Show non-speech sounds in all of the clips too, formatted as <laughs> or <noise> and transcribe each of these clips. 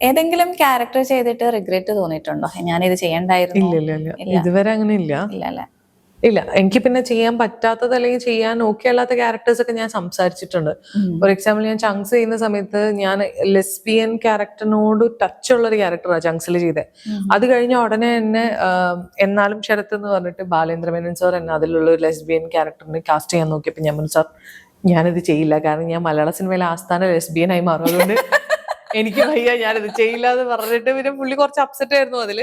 ഏതെങ്കിലും ക്യാരക്ടർ ചെയ്തിട്ട് റിഗ്രറ്റ് തോന്നിയിട്ടുണ്ടോ? ഞാനിത് ചെയ്യണ്ടായിരുന്നു. ഇല്ല ഇല്ല ഇല്ല. ഇതുവരെ അങ്ങനെ ഇല്ല. ഇല്ല അല്ലെ ഇല്ല എനിക്ക് പിന്നെ ചെയ്യാൻ പറ്റാത്തത് അല്ലെങ്കിൽ ചെയ്യാൻ ഓക്കെ അല്ലാത്ത ക്യാരക്ടേഴ്സ് ഒക്കെ ഞാൻ സംസാരിച്ചിട്ടുണ്ട്. ഫോർ എക്സാമ്പിൾ ഞാൻ ചങ്സ് ചെയ്യുന്ന സമയത്ത് ഞാൻ ലെസ്ബിയൻ ക്യാരക്ടറിനോട് ടച്ച് ഉള്ള ഒരു ക്യാരക്ടറാണ് ചങ്സിൽ ചെയ്തത് അത് കഴിഞ്ഞ ഉടനെ തന്നെ എന്നാലും ശരത്ത് എന്ന് പറഞ്ഞിട്ട് ബാലേന്ദ്ര മേനൻ സാർ എന്നെ അതിലുള്ള ഒരു ലെസ്ബിയൻ ക്യാരക്ടറിനെ കാസ്റ്റ് ചെയ്യാൻ നോക്കിയപ്പോൾ ഞാൻ സാർ ഞാനിത് ചെയ്യില്ല. കാരണം ഞാൻ മലയാള സിനിമയിലെ ആസ്ഥാന ലെസ്ബിയൻ ആയി മാറും അതുകൊണ്ട് എനിക്ക് വയ്യ ഞാനിത് ചെയ്യില്ല എന്ന് പറഞ്ഞിട്ട് പിന്നെ പുള്ളി കുറച്ച് അപ്സെറ്റ് ആയിരുന്നു അതിൽ.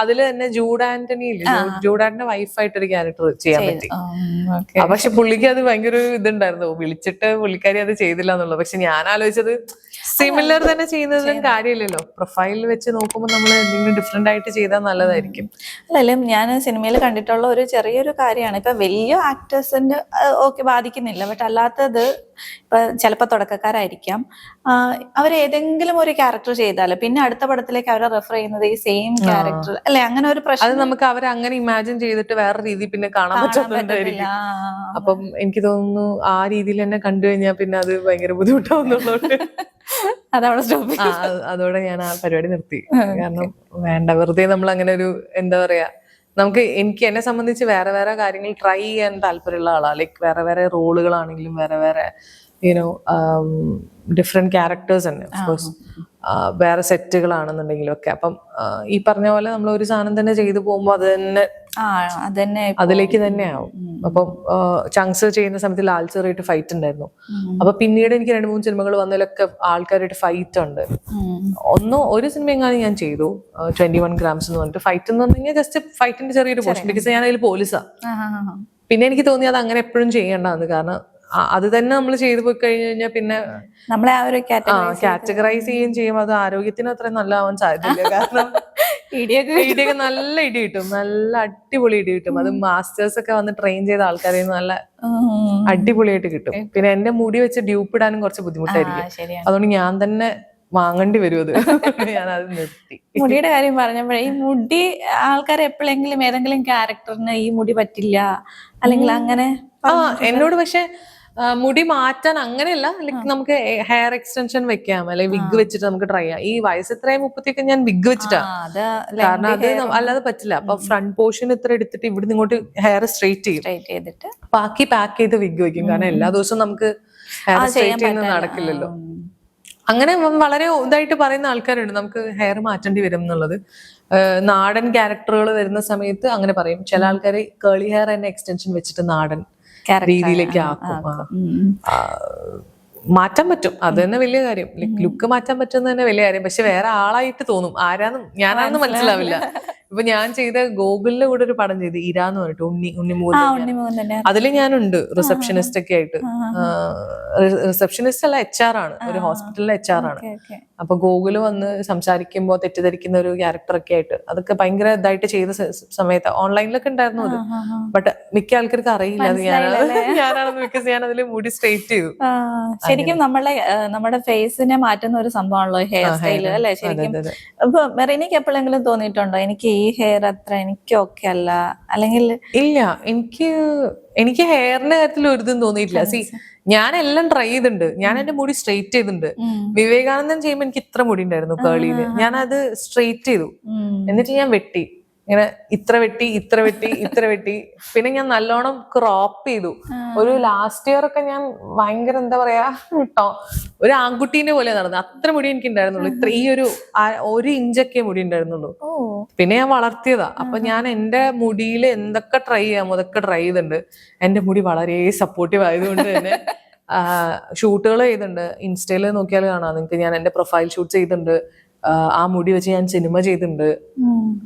അതിൽ തന്നെ ജൂഡ് ആന്റണി ഇല്ലേ? ജൂഡ് വൈഫായിട്ടൊരു ക്യാരക്ടർ ചെയ്യാൻ പറ്റി. പക്ഷെ പുള്ളിക്ക് അത് ഭയങ്കര ഒരു ഇതുണ്ടായിരുന്നു. വിളിച്ചിട്ട് പുള്ളിക്കാരി അത് ചെയ്തില്ല എന്നുള്ളത്. പക്ഷെ ഞാൻ ആലോചിച്ചത് സിമിലർ തന്നെ ചെയ്യുന്നതിലും കാര്യമില്ലല്ലോ. പ്രൊഫൈലിൽ വെച്ച് നോക്കുമ്പോൾ നമ്മൾ എന്തെങ്കിലും ഡിഫറെന്റ് ആയിട്ട് ചെയ്താൽ നല്ലതായിരിക്കും. അല്ലല്ലേ ഞാൻ സിനിമയിൽ കണ്ടിട്ടുള്ള ഒരു ചെറിയൊരു കാര്യമാണ്. ഇപ്പൊ വലിയ ആക്ടേഴ്സിന്റെ ഓക്കെ ബാധിക്കുന്നില്ല. ബട്ട് അല്ലാത്തത് ഇപ്പൊ ചിലപ്പോൾ തുടക്കക്കാരായിരിക്കാം. അവർ ഏതെങ്കിലും ഒരു ക്യാരക്ടർ ചെയ്താൽ പിന്നെ അടുത്ത പടത്തിലേക്ക് അവരെ റെഫർ ചെയ്യുന്നത് ഈ സെയിം ക്യാരക്ടർ അല്ലെ അങ്ങനെ ഒരു അത് പ്രശ്നം നമുക്ക് അവരെ അങ്ങനെ ഇമാജിൻ ചെയ്തിട്ട് വേറെ രീതി പിന്നെ കാണാൻ പറ്റുന്നുണ്ടായിരിക്കും. അപ്പം എനിക്ക് തോന്നുന്നു ആ രീതിയിൽ തന്നെ കണ്ടു കഴിഞ്ഞാൽ പിന്നെ അത് ഭയങ്കര ബുദ്ധിമുട്ടാവുന്നുള്ളതുകൊണ്ട് <laughs> അതവിടെ സ്റ്റോപ്പ് അതോടെ ഞാൻ ആ പരിപാടി നിർത്തി. കാരണം വേണ്ട വെറുതെ നമ്മൾ അങ്ങനെ ഒരു എന്താ പറയാ നമുക്ക് എനിക്ക് എന്നെ സംബന്ധിച്ച് വേറെ വേറെ കാര്യങ്ങൾ ട്രൈ ചെയ്യാൻ താല്പര്യമുള്ള ആളാണ് ലൈക്ക് വേറെ വേറെ റോളുകളാണെങ്കിലും വേറെ വേറെ യുനോ ഡിഫറെന്റ് ക്യാരക്ടേഴ്സ് തന്നെ ഓഫ്കോഴ്സ് വേറെ സെറ്റുകളാണെന്നുണ്ടെങ്കിലും ഒക്കെ അപ്പം ഈ പറഞ്ഞ പോലെ നമ്മൾ ഒരു സാധനം തന്നെ ചെയ്തു പോകുമ്പോൾ അത് തന്നെ. അതിലേക്ക് തന്നെ ആവും അപ്പം ചങ്സ് ചെയ്യുന്ന സമയത്ത് ലാൽ ചെറിയായിട്ട് ഫൈറ്റ് ഉണ്ടായിരുന്നു അപ്പൊ പിന്നീട് എനിക്ക് രണ്ട് മൂന്ന് സിനിമകൾ വന്നതിലൊക്കെ ആൾക്കാരായിട്ട് ഫൈറ്റ് ഉണ്ട്. ഒന്നോ ഒരു സിനിമ എങ്ങാനും ഞാൻ ചെയ്തു. ട്വന്റി വൺ ഗ്രാംസ് എന്ന് പറഞ്ഞിട്ട് ഫൈറ്റ് എന്ന് പറഞ്ഞു കഴിഞ്ഞാൽ ജസ്റ്റ് ഫൈറ്റിന്റെ ചെറിയൊരു പോർഷൻ ബിക്കോസ് ഞാൻ അതിൽ പോലീസാ. പിന്നെ എനിക്ക് തോന്നി അത് അങ്ങനെ എപ്പോഴും ചെയ്യേണ്ടതാണ് കാരണം അത് തന്നെ നമ്മൾ ചെയ്തു പോയി കഴിഞ്ഞു കഴിഞ്ഞാൽ പിന്നെ നമ്മളെ ആ ഒരു കാറ്റഗറൈസ് ചെയ്യുകയും ചെയ്യും. അത് ആരോഗ്യത്തിന് അത്ര നല്ലതാവാൻ സാധ്യതയില്ല. കാരണം <laughs> ഇടിയൊക്കെ ഇടിയൊക്കെ നല്ല ഇടി കിട്ടും. നല്ല അടിപൊളി ഇടി കിട്ടും. അത് മാസ്റ്റേഴ്സ് ഒക്കെ വന്ന് ട്രെയിൻ ചെയ്ത ആൾക്കാരെ നല്ല അടിപൊളിയായിട്ട് കിട്ടും. പിന്നെ എന്റെ മുടി വെച്ച് ഡ്യൂപ്പ് ഇടാനും കുറച്ച് ബുദ്ധിമുട്ടായിരിക്കും. അതുകൊണ്ട് ഞാൻ തന്നെ വാങ്ങേണ്ടി വരും അത്. <laughs> ഞാൻ അത് നിർത്തി. മുടിയുടെ കാര്യം പറഞ്ഞപ്പോഴേ ഈ മുടി ആൾക്കാർ എപ്പോഴെങ്കിലും ഏതെങ്കിലും ക്യാരക്ടറിന് ഈ മുടി പറ്റില്ല. അല്ലെങ്കിൽ അങ്ങനെ ആ എന്നോട് പക്ഷെ മുടി മാറ്റാൻ അങ്ങനെയല്ല ലൈക്ക് നമുക്ക് ഹെയർ എക്സ്റ്റൻഷൻ വെക്കാം അല്ലെങ്കിൽ വിഗ് വെച്ചിട്ട് നമുക്ക് ട്രൈ ചെയ്യാം. ഈ വയസ്സ് ഇത്രയും മുപ്പത്തിയൊക്കെ ഞാൻ വിഗ് വെച്ചിട്ടാണ് കാരണം അത് അല്ലാതെ പറ്റില്ല. അപ്പൊ ഫ്രണ്ട് പോർഷൻ ഇത്ര എടുത്തിട്ട് ഇവിടുന്ന് ഇങ്ങോട്ട് ഹെയർ സ്ട്രെയിറ്റ് ചെയ്യും. സ്ട്രൈറ്റ് ചെയ്തിട്ട് ബാക്കി പാക്ക് ചെയ്ത് വിഗ് വെക്കും. കാരണം എല്ലാ ദിവസവും നമുക്ക് ഹെയർ സ്ട്രേറ്റ് സ്ട്രെയിറ്റ് ചെയ്യുന്നത് നടക്കില്ലല്ലോ. അങ്ങനെ വളരെ ഇതായിട്ട് പറയുന്ന ആൾക്കാരുണ്ട്. നമുക്ക് ഹെയർ മാറ്റേണ്ടി വരും എന്നുള്ളത്. നാടൻ ക്യാരക്ടറുകൾ വരുന്ന സമയത്ത് അങ്ങനെ പറയും. ചില ആൾക്കാർ കേളി ഹെയർ തന്നെ എക്സ്റ്റൻഷൻ വെച്ചിട്ട് നാടൻ രീതിയിലേക്ക് ആക്കും. മാറ്റാൻ പറ്റും. അത് തന്നെ വലിയ കാര്യം. ലുക്ക് മാറ്റാൻ പറ്റുന്ന തന്നെ വലിയ കാര്യം. പക്ഷെ വേറെ ആളായിട്ട് തോന്നും. ആരാന്നും ഞാനാണെന്ന് മനസ്സിലാവില്ല. ഇപ്പൊ ഞാൻ ചെയ്ത ഗോകുലിന്റെ കൂടെ ഒരു പടം ചെയ്ത് ഇര എന്ന് പറഞ്ഞിട്ട് ഉണ്ണി തന്നെ അതിൽ ഞാനുണ്ട് റിസപ്ഷനിസ്റ്റ് ഒക്കെ ആയിട്ട് റിസപ്ഷനിസ്റ്റ് അല്ല എച്ച് ആർ ആണ്. ഒരു ഹോസ്പിറ്റലിലെ എച്ച് ആർ ആണ്. അപ്പൊ ഗോകുൽ വന്ന് സംസാരിക്കുമ്പോൾ തെറ്റിദ്ധരിക്കുന്ന ഒരു ക്യാരക്ടർ ഒക്കെ ആയിട്ട് അതൊക്കെ ഭയങ്കര ഇതായിട്ട് ചെയ്ത സമയത്ത് ഓൺലൈനിലൊക്കെ ഉണ്ടായിരുന്നു അത്. ബട്ട് മിക്ക ആൾക്കാർക്ക് അറിയില്ല അത് ഞാൻ <laughs> ഞാനാണെന്ന് ബിക്കോസ് ഞാൻ അതിൽ മുടി സ്ട്രെയിറ്റ് ചെയ്തു. ശരിക്കും നമ്മളെ നമ്മുടെ ഫേസിനെ മാറ്റുന്ന ഒരു സംഭവമാണല്ലോ ഹെയർ സ്റ്റൈൽ അല്ലെ? ശരിക്കും. അപ്പൊ മെറീനയ്ക്ക് എപ്പോഴെങ്കിലും തോന്നിയിട്ടുണ്ടോ? എനിക്ക് ഈ ഹെയർ അത്ര എനിക്ക് ഓക്കെ അല്ല. അല്ലെങ്കിൽ ഇല്ല എനിക്ക് എനിക്ക് ഹെയറിന്റെ കാര്യത്തിൽ ഒരു ഇതും തോന്നിയിട്ടില്ല. സി ഞാൻ എല്ലാം ട്രൈ ചെയ്തിട്ടുണ്ട്. ഞാൻ എന്റെ മുടി സ്ട്രെയിറ്റ് ചെയ്തിട്ടുണ്ട്. വിവേകാനന്ദൻ ചെയ്യുമ്പോൾ എനിക്ക് ഇത്ര മുടി ഉണ്ടായിരുന്നു കേളിയിൽ ഞാൻ അത് സ്ട്രെയിറ്റ് ചെയ്തു. എന്നിട്ട് ഞാൻ വെട്ടി. ഇങ്ങനെ ഇത്ര വെട്ടി ഇത്ര വെട്ടി ഇത്ര വെട്ടി. പിന്നെ ഞാൻ നല്ലോണം ക്രോപ്പ് ചെയ്തു. ഒരു ലാസ്റ്റ് ഇയർ ഒക്കെ ഞാൻ ഭയങ്കര എന്താ പറയാ കേട്ടോ ഒരു ആൺകുട്ടീന്റെ പോലെ നടന്നു. അത്ര മുടി എനിക്ക് ഉണ്ടായിരുന്നുള്ളൂ. ഇത്ര ഈ ഒരു ഒരു ഇഞ്ചൊക്കെ മുടി ഉണ്ടായിരുന്നുള്ളൂ. പിന്നെ ഞാൻ വളർത്തിയതാ. അപ്പൊ ഞാൻ എന്റെ മുടിയിൽ എന്തൊക്കെ ട്രൈ ചെയ്യാമോ അതൊക്കെ ട്രൈ ചെയ്തിട്ടുണ്ട്. എന്റെ മുടി വളരെ സപ്പോർട്ടീവ് ആയതുകൊണ്ട് തന്നെ <laughs> ഷൂട്ടുകൾ ചെയ്തിട്ടുണ്ട്. ഇൻസ്റ്റയിൽ നോക്കിയാൽ കാണാം. നിങ്ങൾക്ക് ഞാൻ എന്റെ പ്രൊഫൈൽ ഷൂട്ട് ചെയ്തിട്ടുണ്ട്. ആ, മുടി വെച്ച് ഞാൻ സിനിമ ചെയ്തിട്ടുണ്ട്.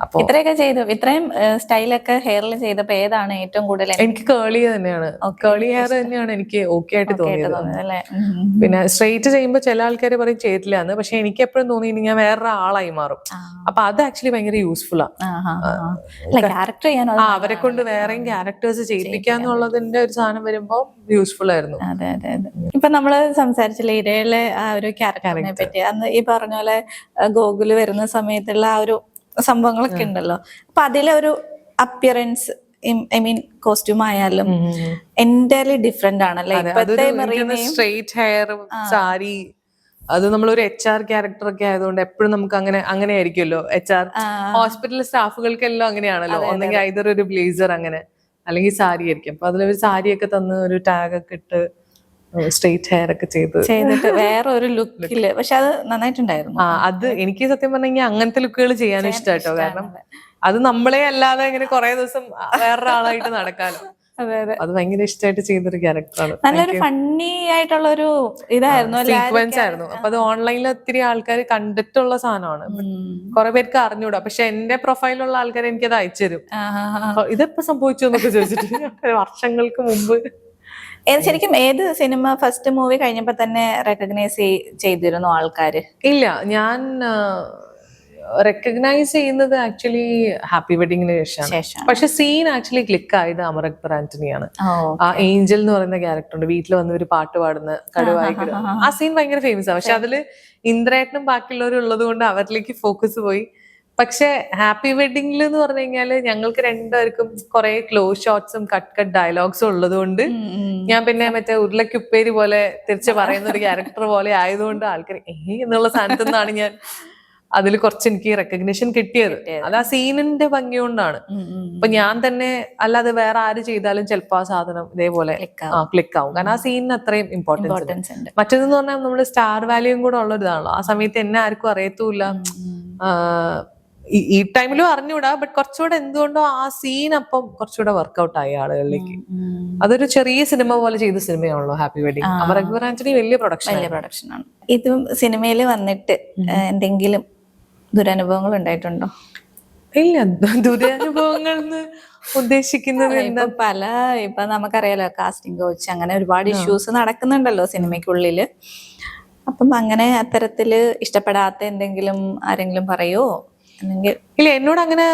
അപ്പൊ ഇത്രയൊക്കെ ചെയ്തു. ഇത്രയും സ്റ്റൈലൊക്കെ ഹെയറിൽ ചെയ്തപ്പോ ഏതാണ് ഏറ്റവും കൂടുതൽ എനിക്ക് കേളി തന്നെയാണ്. കേളി ഹെയർ തന്നെയാണ് എനിക്ക് ഓക്കെ ആയിട്ട് തോന്നിയത്. പിന്നെ സ്ട്രെയിറ്റ് ചെയ്യുമ്പോൾ ചില ആൾക്കാർ പറയും ചെയ്തില്ല എന്ന്. പക്ഷെ എനിക്ക് എപ്പോഴും തോന്നി ഞാൻ വേറെ ആളായി മാറും. അപ്പൊ അത് ആക്ച്വലി ഭയങ്കര യൂസ്ഫുൾ ആണ് അവരെ കൊണ്ട് വേറെയും ക്യാരക്ടേഴ്സ് ചെയ്യിപ്പിക്കാന്നുള്ളതിന്റെ ഒരു സാധനം വരുമ്പോ യൂസ്ഫുൾ ആയിരുന്നു. അതെ അതെ അതെ. ഇപ്പൊ നമ്മൾ സംസാരിച്ചില്ലേ ഇരയിലെ ആ ഒരു ക്യാരക്ടറിനെ പറ്റി. അന്ന് ഈ പറഞ്ഞ പോലെ ഗോകുൽ വരുന്ന സമയത്തുള്ള ആ ഒരു സംഭവങ്ങളൊക്കെ ഉണ്ടല്ലോ. അപ്പൊ അതിലെ ഒരു അപ്പിയറൻസ് ഐ മീൻ കോസ്റ്റ്യൂം ആയാലും എന്റയർലി ഡിഫറെന്റ് ആണല്ലേ സ്ട്രെയിറ്റ് ഹെയർ സാരി അത് നമ്മളൊരു എച്ച് ആർ ക്യാരക്ടർ ഒക്കെ ആയതുകൊണ്ട് എപ്പോഴും നമുക്ക് അങ്ങനെ അങ്ങനെ ആയിരിക്കുമല്ലോ. എച്ച് ആർ ഹോസ്പിറ്റൽ സ്റ്റാഫുകൾക്കെല്ലാം അങ്ങനെയാണല്ലോ. ഒന്നെങ്കിൽ ഐതർ ഒരു ബ്ലേസർ അങ്ങനെ അല്ലെങ്കിൽ സാരി ആയിരിക്കും. അപ്പൊ അതിലൊരു സാരിയൊക്കെ തന്ന് ഒരു ടാഗ് ഒക്കെ ഇട്ട് സ്ട്രെയിറ്റ് ഹെയർ ഒക്കെ ചെയ്ത്. ചെയ്തിട്ട് <laughs> വേറെ ഒരു ലുക്കിൽ. പക്ഷെ അത് നന്നായിട്ടുണ്ടായിരുന്നു. ആ അത് എനിക്ക് സത്യം പറഞ്ഞെങ്കിൽ അങ്ങനത്തെ ലുക്കുകൾ ചെയ്യാനും ഇഷ്ടാട്ടോ. കാരണം അത് നമ്മളെ അല്ലാതെ ഇങ്ങനെ കുറെ ദിവസം വേറൊരാളായിട്ട് നടക്കാലോ അതെ അതെ. അത് ഭയങ്കര ഇഷ്ടമായിട്ട് ചെയ്തൊരു ക്യാരക്ടറാണ്. നല്ലൊരു ഫണ്ണി ആയിട്ടുള്ള ഒരു ഇതായിരുന്നു സീക്വൻസ് ആയിരുന്നു. അപ്പൊ അത് ഓൺലൈനിൽ ഒത്തിരി ആൾക്കാർ കണ്ടിട്ടുള്ള സാധനമാണ്. കുറെ പേർക്ക് അറിഞ്ഞൂടാ. പക്ഷെ എന്റെ പ്രൊഫൈലുള്ള ആൾക്കാർ എനിക്കത് അയച്ചു തരും. ഇതെപ്പോ സംഭവിച്ചു എന്നൊക്കെ ചോദിച്ചിട്ട്. <laughs> വർഷങ്ങൾക്ക് മുമ്പ് ശരിക്കും ഏത് സിനിമ ഫസ്റ്റ് മൂവി കഴിഞ്ഞപ്പോ തന്നെ റെക്കഗ്നൈസ് ചെയ്തിരുന്നു ആൾക്കാര്? ഇല്ല ഞാൻ റെക്കഗ്നൈസ് ചെയ്യുന്നത് ആക്ച്വലി ഹാപ്പി വെഡിങ്ങിന് ശേഷമാണ് ശേഷം പക്ഷെ സീൻ ആക്ച്വലി ക്ലിക്ക് ആയത് അമർ അക്ബർ ആന്റണിയാണ് ആ ഏഞ്ചൽ എന്ന് പറയുന്ന ക്യാരക്ടർ ഉണ്ട്. വീട്ടിൽ വന്ന് ഒരു പാട്ട് പാടുന്ന കടുവായി ആ സീൻ ഭയങ്കര ഫേമസ് ആണ് പക്ഷെ അതിൽ ഇന്ദ്രേട്ടനും ബാക്കിയുള്ളവരും ഉള്ളത് കൊണ്ട് അവരിലേക്ക് ഫോക്കസ് പോയി. പക്ഷെ ഹാപ്പി വെഡിങ്ങിൽ എന്ന് പറഞ്ഞു കഴിഞ്ഞാൽ ഞങ്ങൾക്ക് രണ്ടുപേർക്കും കുറെ ക്ലോസ് ഷോട്ട്സും കട്ട് കട്ട് ഡയലോഗ്സും ഉള്ളത് കൊണ്ട് ഉം, ഉം. ഞാൻ പിന്നെ മറ്റേ ഉരുളക്കുപ്പേരി പോലെ തിരിച്ച് പറയുന്ന ഒരു ക്യാരക്ടർ പോലെ ആയതുകൊണ്ട് ആൾക്കാർ ഏ? എന്നുള്ള സ്ഥാനത്തു നിന്നാണ് ഞാൻ അതിൽ കുറച്ച് എനിക്ക് റെക്കഗ്നിഷൻ കിട്ടിയത്. അത് ആ സീനിന്റെ ഭംഗി കൊണ്ടാണ്. അപ്പൊ ഞാൻ തന്നെ അല്ലാതെ വേറെ ആര് ചെയ്താലും ചിലപ്പോ ആ സാധനം ഇതേപോലെ ക്ലിക്ക് ആവും. കാരണം ആ സീനിന് അത്രയും ഇമ്പോർട്ടൻസ് ഉണ്ട്. മറ്റേതെന്ന് പറഞ്ഞാൽ നമ്മൾ സ്റ്റാർ വാല്യൂയും കൂടെ ഉള്ള ഇതാണല്ലോ ആ സമയത്ത് എന്നെ ആർക്കും അറിയത്തുമില്ല. ആ, ഈ- ടൈമിലും അറിഞ്ഞൂടാ ബട്ട് കുറച്ചുകൂടെ എന്തുകൊണ്ടോ ആ സീൻ അപ്പം കുറച്ചുകൂടെ വർക്ക്ഔട്ട് ആയി ആളുകളിലേക്ക്. അതൊരു ചെറിയ സിനിമ പോലെ ചെയ്ത സിനിമയാണല്ലോ ഹാപ്പി വെഡിങ് അമർ അക്ബർ ആന്റണി വലിയ പ്രൊഡക്ഷൻ വലിയ പ്രൊഡക്ഷൻ ആണ്. ഇതും സിനിമയിൽ വന്നിട്ട് എന്തെങ്കിലും ദുരനുഭവങ്ങൾ ഉണ്ടായിട്ടുണ്ടോ? ഇല്ല. ദുരനുഭവങ്ങൾ ഉദ്ദേശിക്കുന്നത് എന്താ? പല ഇപ്പൊ നമുക്കറിയാലോ കാസ്റ്റിംഗ് കോച്ച് അങ്ങനെ ഒരുപാട് ഇഷ്യൂസ് നടക്കുന്നുണ്ടല്ലോ സിനിമയ്ക്കുള്ളിൽ അപ്പം അങ്ങനെ അത്തരത്തിൽ ഇഷ്ടപ്പെടാത്ത എന്തെങ്കിലും ആരെങ്കിലും പറയോ? അല്ലെങ്കിൽ ഇല്ല എന്നോട് അങ്ങനെ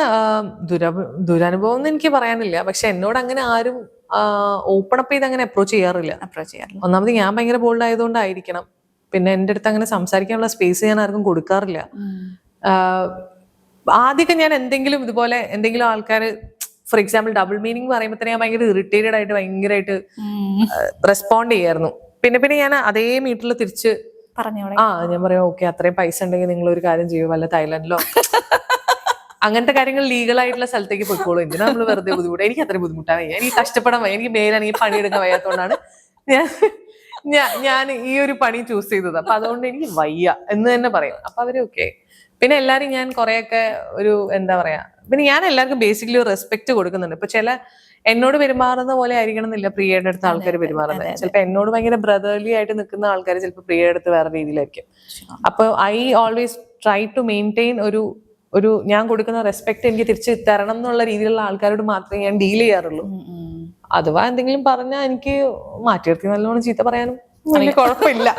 ദുര ദുരനുഭവം എന്ന് എനിക്ക് പറയാനില്ല. പക്ഷെ എന്നോട് അങ്ങനെ ആരും ഓപ്പൺ അപ്പ് ചെയ്ത് അങ്ങനെ അപ്രോച്ച് ചെയ്യാറില്ല. അപ്രോച്ച് ചെയ്യാറില്ല. ഒന്നാമത് ഞാൻ ഭയങ്കര ബോൾഡ് ആയതുകൊണ്ടായിരിക്കണം. പിന്നെ എന്റെ അടുത്ത് അങ്ങനെ സംസാരിക്കാനുള്ള സ്പേസ് ഞാൻ ആർക്കും കൊടുക്കാറില്ല. ആദ്യമൊക്കെ ഞാൻ എന്തെങ്കിലും ഇതുപോലെ എന്തെങ്കിലും ആൾക്കാർ ഫോർ എക്സാമ്പിൾ ഡബിൾ മീനിങ് പറയുമ്പോൾ തന്നെ ഞാൻ ഭയങ്കര ഇറിറ്റേറ്റഡ് ആയിട്ട് ഭയങ്കരമായിട്ട്. റെസ്പോണ്ട് ചെയ്യായിരുന്നു. പിന്നെ പിന്നെ ഞാൻ അതേ മീറ്ററിൽ തിരിച്ച് പറഞ്ഞോളെ. ആ ഞാൻ പറയാം ഓക്കെ അത്രയും പൈസ ഉണ്ടെങ്കിൽ നിങ്ങൾ ഒരു കാര്യം ചെയ്യൂ വല്ല തായ്ലൻഡിലോ. അങ്ങനത്തെ കാര്യങ്ങൾ ലീഗൽ ആയിട്ടുള്ള സ്ഥലത്തേക്ക് പോയിക്കോളൂ. എന്തിനാ നമ്മൾ വെറുതെ ബുദ്ധിമുട്ട്? എനിക്ക് അത്രയും ബുദ്ധിമുട്ടാണ്. എനിക്ക് കഷ്ടപ്പെടാൻ വയ്യ. എനിക്ക് മേലാണെങ്കിൽ പണിയെടുക്കാൻ വയ്യാത്തതുകൊണ്ടാണ് ഞാൻ ഞാൻ ഞാൻ ഈ ഒരു പണി ചൂസ് ചെയ്തത്. അപ്പൊ അതുകൊണ്ട് എനിക്ക് വയ്യ എന്ന് തന്നെ പറയും. അപ്പൊ അവർ ഓക്കെ പിന്നെ എല്ലാരും ഞാൻ കുറെയൊക്കെ ഒരു എന്താ പറയാ പിന്നെ ഞാൻ എല്ലാവർക്കും ബേസിക്കലി ഒരു റെസ്പെക്ട് കൊടുക്കുന്നുണ്ട്. ഇപ്പൊ ചില എന്നോട് പെരുമാറുന്ന പോലെ ആയിരിക്കണം എന്നില്ല പ്രിയയുടെ അടുത്ത് ആൾക്കാർ പെരുമാറുന്നത്. ചിലപ്പോ എന്നോട് ഭയങ്കര ബ്രദർലി ആയിട്ട് നിൽക്കുന്ന ആൾക്കാർ ചിലപ്പോൾ പ്രിയയുടെ അടുത്ത് വേറെ രീതിയിലായിരിക്കും. അപ്പൊ I always try to maintain ഒരു ഒരു ഞാൻ കൊടുക്കുന്ന റെസ്പെക്ട് എനിക്ക് തിരിച്ചു തരണം എന്നുള്ള രീതിയിലുള്ള ആൾക്കാരോട് മാത്രമേ ഞാൻ ഡീൽ ചെയ്യാറുള്ളൂ. അഥവാ എന്തെങ്കിലും പറഞ്ഞാൽ എനിക്ക് മാറ്റി നിർത്തി നല്ലോണം ചീത്ത പറയാനും എനിക്ക് കുഴപ്പമില്ല.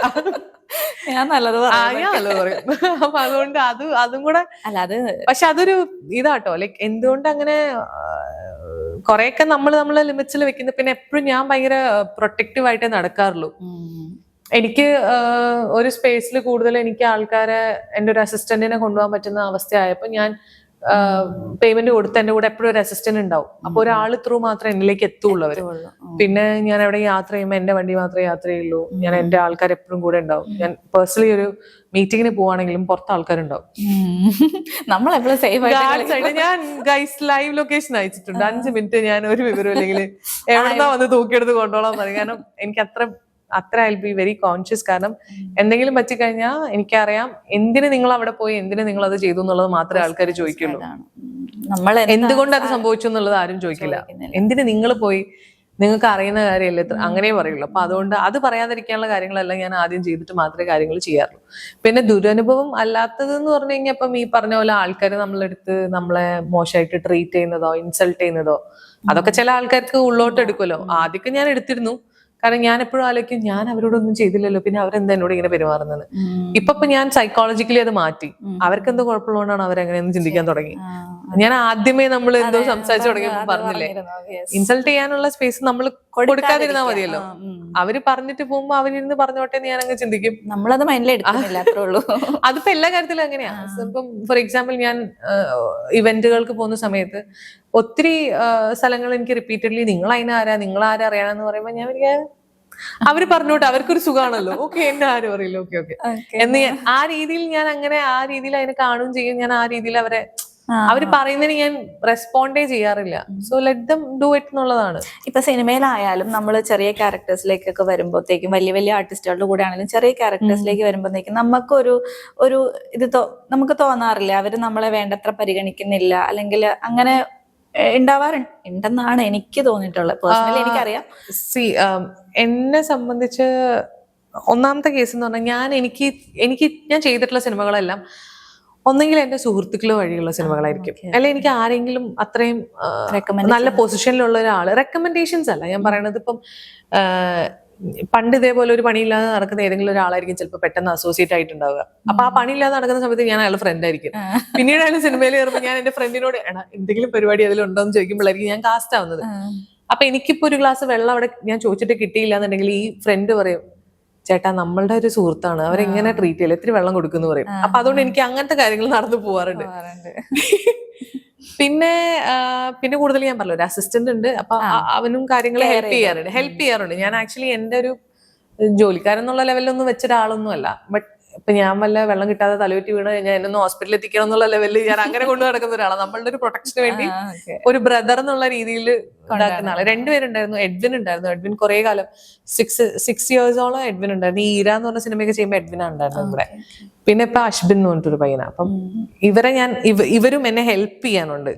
ഞാൻ നല്ലത് പറയാം. പറയും. അപ്പൊ അതുകൊണ്ട് അത് അതും കൂടെ അല്ല അത് പക്ഷെ അതൊരു ഇതാട്ടോ. ലൈക് എന്തുകൊണ്ട് അങ്ങനെ കൊറേയൊക്കെ നമ്മൾ നമ്മളെ ലിമിറ്റ്സിൽ വെക്കുന്ന. പിന്നെ എപ്പോഴും ഞാൻ ഭയങ്കര പ്രൊട്ടക്റ്റീവ് ആയിട്ടേ നടക്കാറുള്ളൂ. എനിക്ക് ഒരു സ്പേസിൽ കൂടുതൽ എനിക്ക് ആൾക്കാരെ എന്റെ ഒരു അസിസ്റ്റന്റിനെ കൊണ്ടുപോകാൻ പറ്റുന്ന അവസ്ഥയായപ്പോൾ ഞാൻ പേയ്മെന്റ് കൊടുത്ത് എന്റെ കൂടെ എപ്പോഴും ഒരു അസിസ്റ്റന്റ് ഉണ്ടാവും. അപ്പൊ ഒരാൾ ത്രൂ മാത്രമേ എന്നിലേക്ക് എത്തുള്ളൂ അവർ. പിന്നെ ഞാൻ എവിടെ യാത്ര ചെയ്യുമ്പോൾ എന്റെ വണ്ടി മാത്രമേ യാത്ര ചെയ്യുള്ളൂ. ഞാൻ എന്റെ ആൾക്കാർ എപ്പോഴും കൂടെ ഉണ്ടാവും. ഞാൻ പേഴ്സണലി ഒരു മീറ്റിങ്ങിന് പോവാണെങ്കിലും പുറത്ത് ആൾക്കാരുണ്ടാവും. നമ്മൾ എപ്പോഴും സേഫ് ആയിട്ട് ഞാൻ ഗൈസ് ലൈവ് ലൊക്കേഷൻ അയച്ചിട്ടുണ്ട്. അഞ്ച് മിനിറ്റ് ഞാൻ ഒരു വിവരം അല്ലെങ്കിൽ എവിടെന്നാ വന്ന് തൂക്കിയെടുത്ത് കൊണ്ടോളാൻ പറയും. കാരണം എനിക്ക് അത്ര അത്ര ഐ ബി വെരി കോൺഷ്യസ് കാരണം എന്തെങ്കിലും പറ്റിക്കഴിഞ്ഞാൽ എനിക്കറിയാം എന്തിനു നിങ്ങൾ അവിടെ പോയി എന്തിനു നിങ്ങൾ അത് ചെയ്തു എന്നുള്ളത് മാത്രമേ ആൾക്കാർ ചോദിക്കുള്ളൂ. നമ്മൾ എന്തുകൊണ്ട് അത് സംഭവിച്ചു എന്നുള്ളത് ആരും ചോദിക്കില്ല. എന്തിനു നിങ്ങൾ പോയി? നിങ്ങൾക്ക് അറിയുന്ന കാര്യമല്ലേ? അങ്ങനെ പറയുള്ളൂ. അപ്പൊ അതുകൊണ്ട് അത് പറയാതിരിക്കാനുള്ള കാര്യങ്ങളെല്ലാം ഞാൻ ആദ്യം ചെയ്തിട്ട് മാത്രമേ കാര്യങ്ങൾ ചെയ്യാറുള്ളൂ. പിന്നെ ദുരനുഭവം അല്ലാത്തത് എന്ന് പറഞ്ഞു കഴിഞ്ഞാൽ ഇപ്പം ഈ പറഞ്ഞ പോലെ ആൾക്കാർ നമ്മളെടുത്ത് നമ്മളെ മോശമായിട്ട് ട്രീറ്റ് ചെയ്യുന്നതോ ഇൻസൾട്ട് ചെയ്യുന്നതോ അതൊക്കെ ചില ആൾക്കാർക്ക് ഉള്ളോട്ട് എടുക്കുമല്ലോ. ആദ്യമൊക്കെ ഞാൻ എടുത്തിരുന്നു. കാരണം ഞാൻ എപ്പോഴും ആലോചിക്കും ഞാൻ അവരോടൊന്നും ചെയ്തില്ലല്ലോ പിന്നെ അവരെന്താ എന്നോട് ഇങ്ങനെ പെരുമാറുന്നത്. ഇപ്പൊ ഇപ്പൊ ഞാൻ സൈക്കോളജിക്കലി അത് മാറ്റി. അവർക്ക് എന്തോ കുഴപ്പമുള്ളതുകൊണ്ടാണ് അവരങ്ങനെയൊന്നും ചിന്തിക്കാൻ തുടങ്ങി. ഞാൻ ആദ്യമേ നമ്മൾ എന്തോ സംസാരിച്ചു തുടങ്ങി പറഞ്ഞില്ലേ? ഇൻസൾട്ട് ചെയ്യാനുള്ള സ്പേസ് നമ്മൾ കൊടുക്കാതിരുന്നാ മതിയല്ലോ. അവർ പറഞ്ഞിട്ട് പോകുമ്പോ അവരിന്ന് പറഞ്ഞോട്ടെ ഞാൻ അങ്ങ് ചിന്തിക്കും. നമ്മളത് മൈൻഡിലെടുക്കുന്നില്ല അത്രേ ഉള്ളൂ. <laughs> അതിപ്പോ എല്ലാ കാര്യത്തിലും അങ്ങനെയാ. ഇപ്പം ഫോർ എക്സാമ്പിൾ ഞാൻ ഇവന്റുകൾക്ക് പോകുന്ന സമയത്ത് ഒത്തിരി സ്ഥലങ്ങൾ എനിക്ക് റിപ്പീറ്റഡ്ലി നിങ്ങൾ അതിനാരാ നിങ്ങൾ ആരാ അറിയാണെന്ന് പറയുമ്പോൾ ഞാൻ അവർ പറഞ്ഞോട്ടെ അവർക്കൊരു സുഖാണല്ലോ. ഓക്കെ എന്നെ ആരും അറിയില്ല ഓക്കെ ഓക്കെ. എന്ന് ആ രീതിയിൽ ഞാൻ അങ്ങനെ ആ രീതിയിൽ അതിനെ കാണുകയും ചെയ്യും. ഞാൻ ആ രീതിയിൽ അവരെ അവർ പറയുന്നതിന് ഞാൻ റെസ്പോണ്ടേ ചെയ്യാറില്ല. So let them do it എന്നുള്ളതാണ്. ഇപ്പൊ സിനിമയിലായാലും നമ്മൾ ചെറിയ ക്യാരക്ടേഴ്സിലേക്കൊക്കെ വരുമ്പോഴത്തേക്കും വലിയ വലിയ ആർട്ടിസ്റ്റുകളുടെ കൂടെ ആണെങ്കിലും ചെറിയ ക്യാരക്ടേഴ്സിലേക്ക് വരുമ്പോഴത്തേക്കും നമുക്കൊരു ഒരു ഇത് നമുക്ക് തോന്നാറില്ല. അവർ നമ്മളെ വേണ്ടത്ര പരിഗണിക്കുന്നില്ല. അല്ലെങ്കിൽ അങ്ങനെ ഉണ്ടാവാറുണ്ട് ഉണ്ടെന്നാണ് എനിക്ക് തോന്നിയിട്ടുള്ളത്. പേഴ്സണലി എനിക്കറിയാം. സി എന്നെ സംബന്ധിച്ച് ഒന്നാമത്തെ കേസ് എന്ന് പറഞ്ഞാൽ ഞാൻ എനിക്ക് എനിക്ക് ഞാൻ ചെയ്തിട്ടുള്ള സിനിമകളെല്ലാം ഒന്നെങ്കിൽ എന്റെ സുഹൃത്തുക്കൾ വഴിയുള്ള സിനിമകളായിരിക്കും. അല്ലെ എനിക്ക് ആരെങ്കിലും അത്രയും നല്ല പൊസിഷനിലുള്ള ഒരാൾ. റെക്കമെൻഡേഷൻസ് അല്ല. ഞാൻ പറയണത് ഇപ്പം പണ്ട് ഇതേപോലെ ഒരു പണിയില്ലാതെ നടക്കുന്ന ഏതെങ്കിലും ഒരാളായിരിക്കും ചിലപ്പോൾ പെട്ടെന്ന് അസോസിയേറ്റ് ആയിട്ടുണ്ടാവുക. അപ്പൊ ആ പണിയില്ലാതെ നടക്കുന്ന സമയത്ത് ഞാൻ അയാൾ ഫ്രണ്ട് ആയിരിക്കും. പിന്നീട് അയാൾ സിനിമയിൽ കയറുമ്പോൾ ഞാൻ എന്റെ ഫ്രണ്ടിനോട് എന്തെങ്കിലും പരിപാടി അതിലുണ്ടോ എന്ന് ചോദിക്കുമ്പോഴായിരിക്കും ഞാൻ കാസ്റ്റ് ആവുന്നത്. അപ്പൊ എനിക്കിപ്പോ ഒരു ഗ്ലാസ് വെള്ളം അവിടെ ഞാൻ ചോദിച്ചിട്ട് കിട്ടിയില്ല എന്നുണ്ടെങ്കിൽ ഈ ഫ്രണ്ട് പറയും ചേട്ടാ നമ്മളുടെ ഒരു സുഹൃത്താണ്. അവരെങ്ങനെ ട്രീറ്റ് ചെയ്യില്ല ഇത്തിരി വെള്ളം കൊടുക്കുന്നു പറയും. അപ്പൊ അതുകൊണ്ട് എനിക്ക് അങ്ങനത്തെ കാര്യങ്ങൾ നടന്നു പോവാറുണ്ട്. പിന്നെ പിന്നെ കൂടുതൽ ഞാൻ പറഞ്ഞു ഒരു അസിസ്റ്റന്റ് ഉണ്ട്. അപ്പൊ അവനും കാര്യങ്ങൾ ഹെൽപ്പ് ചെയ്യാറുണ്ട്. ഹെൽപ്പ് ചെയ്യാറുണ്ട്. ഞാൻ ആക്ച്വലി എന്റെ ഒരു ജോലിക്കാരൻ എന്നുള്ള ലെവലിലൊന്നും വെച്ച ഒരാളൊന്നും അല്ല ബട്ട് ഇപ്പൊ ഞാൻ വല്ല വെള്ളം കിട്ടാതെ തലവെറ്റി വീണ് കഴിഞ്ഞാൽ എന്നൊന്ന് ഹോസ്പിറ്റലിൽ എത്തിക്കണം എന്നുള്ള ലെവലിൽ ഞാൻ അങ്ങനെ കൊണ്ടു നടക്കുന്ന ഒരാളാണ് നമ്മളുടെ ഒരു പ്രൊട്ടക്ഷന് വേണ്ടി ഒരു ബ്രദർ എന്നുള്ള രീതിയിൽ ഉണ്ടാക്കുന്ന ആൾ. രണ്ടുപേരുണ്ടായിരുന്നു. എഡ്വിൻ ഉണ്ടായിരുന്നു. എഡ്വിൻ കുറെ കാലം സിക്സ് സിക്സ് ഇയേഴ്സോളം എഡ്വിൻ ഉണ്ടായിരുന്നു. ഈ ഈര എന്ന് പറഞ്ഞ സിനിമയൊക്കെ ചെയ്യുമ്പോൾ എഡ്വിൻ ഉണ്ടായിരുന്നു ഇവിടെ. പിന്നെ ഇപ്പൊ അഷ്ബിൻ എന്ന് പറഞ്ഞിട്ടൊരു പയ്യനാ. അപ്പം ഇവരെ ഞാൻ ഇവരും എന്നെ ഹെൽപ്പ് ചെയ്യാനുണ്ട്.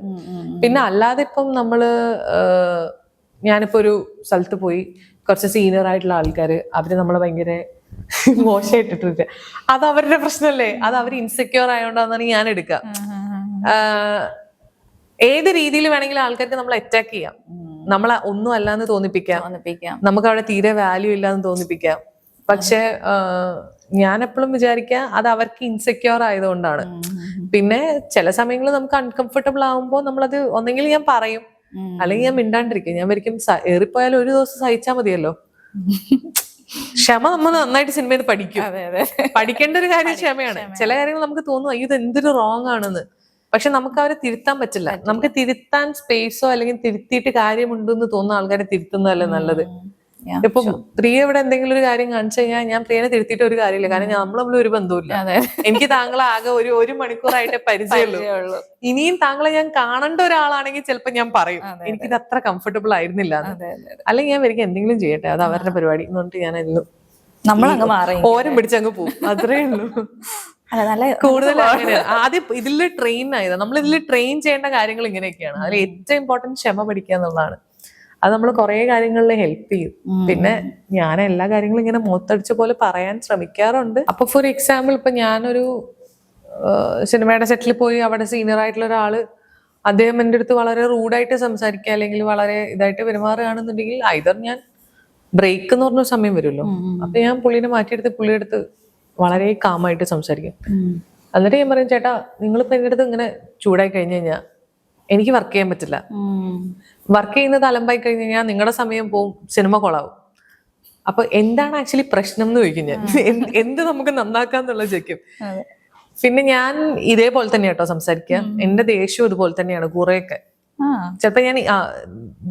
പിന്നെ അല്ലാതെ ഇപ്പം നമ്മൾ ഞാനിപ്പോ ഒരു സ്ഥലത്ത് പോയി കുറച്ച് സീനിയർ ആയിട്ടുള്ള ആൾക്കാര് അവർ നമ്മളെ ഭയങ്കര മോശമായിട്ടിട്ട് അത് അവരുടെ പ്രശ്നമല്ലേ അത് അവർ ഇൻസെക്യൂർ ആയതുകൊണ്ടാണെന്നാണ് ഞാൻ എടുക്കുക ഏത് രീതിയിൽ വേണമെങ്കിലും ആൾക്കാർക്ക് നമ്മൾ അറ്റാക്ക് ചെയ്യാം. നമ്മളെ ഒന്നും അല്ലാന്ന് തോന്നിപ്പിക്കാം. തോന്നിപ്പിക്കാം. നമുക്ക് അവിടെ തീരെ വാല്യൂ ഇല്ലാന്ന് തോന്നിപ്പിക്കാം. പക്ഷെ ഞാൻ എപ്പോഴും വിചാരിക്കുക അത് അവർക്ക് ഇൻസെക്യൂർ ആയതുകൊണ്ടാണ്. പിന്നെ ചില സമയങ്ങളിൽ നമുക്ക് അൺകംഫർട്ടബിൾ ആവുമ്പോൾ നമ്മളത് ഒന്നെങ്കിൽ ഞാൻ പറയും. അല്ലെങ്കിൽ ഞാൻ മിണ്ടാണ്ടിരിക്കും. ഞാൻ വരിക്കും ഏറിപ്പോയാലും ഒരു ദിവസം സഹിച്ചാൽ മതിയല്ലോ. ക്ഷമ നമ്മൾ നന്നായിട്ട് സിനിമയിൽ പഠിക്കും. അതെ അതെ പഠിക്കേണ്ട ഒരു കാര്യം ക്ഷമയാണ്. ചില കാര്യങ്ങൾ നമുക്ക് തോന്നും അയ്യോ ഇത് എന്തൊരു റോങ് ആണെന്ന്. പക്ഷെ നമുക്ക് അവരെ തിരുത്താൻ പറ്റില്ല. നമുക്ക് തിരുത്താൻ സ്പേസോ അല്ലെങ്കിൽ തിരുത്തിയിട്ട് കാര്യമുണ്ടെന്ന് തോന്നുന്ന ആൾക്കാരെ തിരുത്തുന്നതല്ലേ നല്ലത്. ഇപ്പൊ പ്രിയ ഇവിടെ എന്തെങ്കിലും ഒരു കാര്യം കാണിച്ചു കഴിഞ്ഞാൽ ഞാൻ പ്രിയനെ തിരുത്തിയിട്ട് ഒരു കാര്യമില്ല. കാരണം നമ്മൾ തമ്മിൽ ഒരു ബന്ധവുമില്ല. എനിക്ക് താങ്കളെ ആകെ ഒരു ഒരു മണിക്കൂറായിട്ട് പരിചയമുള്ളൂ. ഇനിയും താങ്കളെ ഞാൻ കാണേണ്ട ഒരാളാണെങ്കിൽ ചിലപ്പോൾ ഞാൻ പറയും. എനിക്കിത് അത്ര കംഫർട്ടബിൾ ആയിരുന്നില്ല അല്ലെങ്കിൽ ഞാൻ വരിക എന്തെങ്കിലും ചെയ്യട്ടെ അത് അവരുടെ പരിപാടി എന്ന് പറഞ്ഞിട്ട് ഞാൻ എല്ലാം നമ്മളങ്ങ് മാറി ഓരം പിടിച്ചങ്ങ് പോകും അത്രേ ഉള്ളൂ. <laughs> കൂടുതൽ ആദ്യം ഇതിൽ ട്രെയിൻ ആയത് നമ്മൾ ഇതിൽ ട്രെയിൻ ചെയ്യേണ്ട കാര്യങ്ങൾ ഇങ്ങനെയൊക്കെയാണ്. അതിൽ ഏറ്റവും ഇമ്പോർട്ടന്റ് ക്ഷമ പഠിക്കുക എന്നുള്ളതാണ്. അത് നമ്മൾ കുറെ കാര്യങ്ങളിൽ ഹെൽപ്പ് ചെയ്യും. പിന്നെ ഞാൻ എല്ലാ കാര്യങ്ങളും ഇങ്ങനെ മൂത്തടിച്ച പോലെ പറയാൻ ശ്രമിക്കാറുണ്ട്. അപ്പൊ ഫോർ എക്സാമ്പിൾ ഇപ്പൊ ഞാനൊരു സിനിമയുടെ സെറ്റിൽ പോയി അവിടെ സീനിയർ ആയിട്ടുള്ള ഒരാൾ അദ്ദേഹം എന്റെ അടുത്ത് വളരെ റൂഡായിട്ട് സംസാരിക്കുക അല്ലെങ്കിൽ വളരെ ഇതായിട്ട് പെരുമാറുകയാണെന്നുണ്ടെങ്കിൽ ഐതർ ഞാൻ ബ്രേക്ക് എന്ന് പറഞ്ഞ സമയം വരുമല്ലോ. അപ്പൊ ഞാൻ പുള്ളിനെ മാറ്റിയെടുത്ത് പുള്ളിയെടുത്ത് വളരെ കാമായിട്ട് സംസാരിക്കും. എന്നിട്ട് ഞാൻ പറയും ചേട്ടാ നിങ്ങളിപ്പോ എന്റെ അടുത്ത് ഇങ്ങനെ ചൂടായി കഴിഞ്ഞു കഴിഞ്ഞാൽ എനിക്ക് വർക്ക് ചെയ്യാൻ പറ്റില്ല. വർക്ക് ചെയ്യുന്നത് അലമ്പായി കഴിഞ്ഞു കഴിഞ്ഞാൽ നിങ്ങളുടെ സമയം പോവും സിനിമ കൊളാവും അപ്പൊ എന്താണ് ആക്ച്വലി പ്രശ്നം എന്ന് ചോദിക്കും ഞാൻ. എന്ത് നമുക്ക് നന്നാക്കാന്നുള്ള ചോദിക്കും. പിന്നെ ഞാൻ ഇതേപോലെ തന്നെ കേട്ടോ സംസാരിക്കുക. എന്റെ ദേഷ്യം ഇതുപോലെ തന്നെയാണ് കുറെയൊക്കെ. ചിലപ്പോ ഞാൻ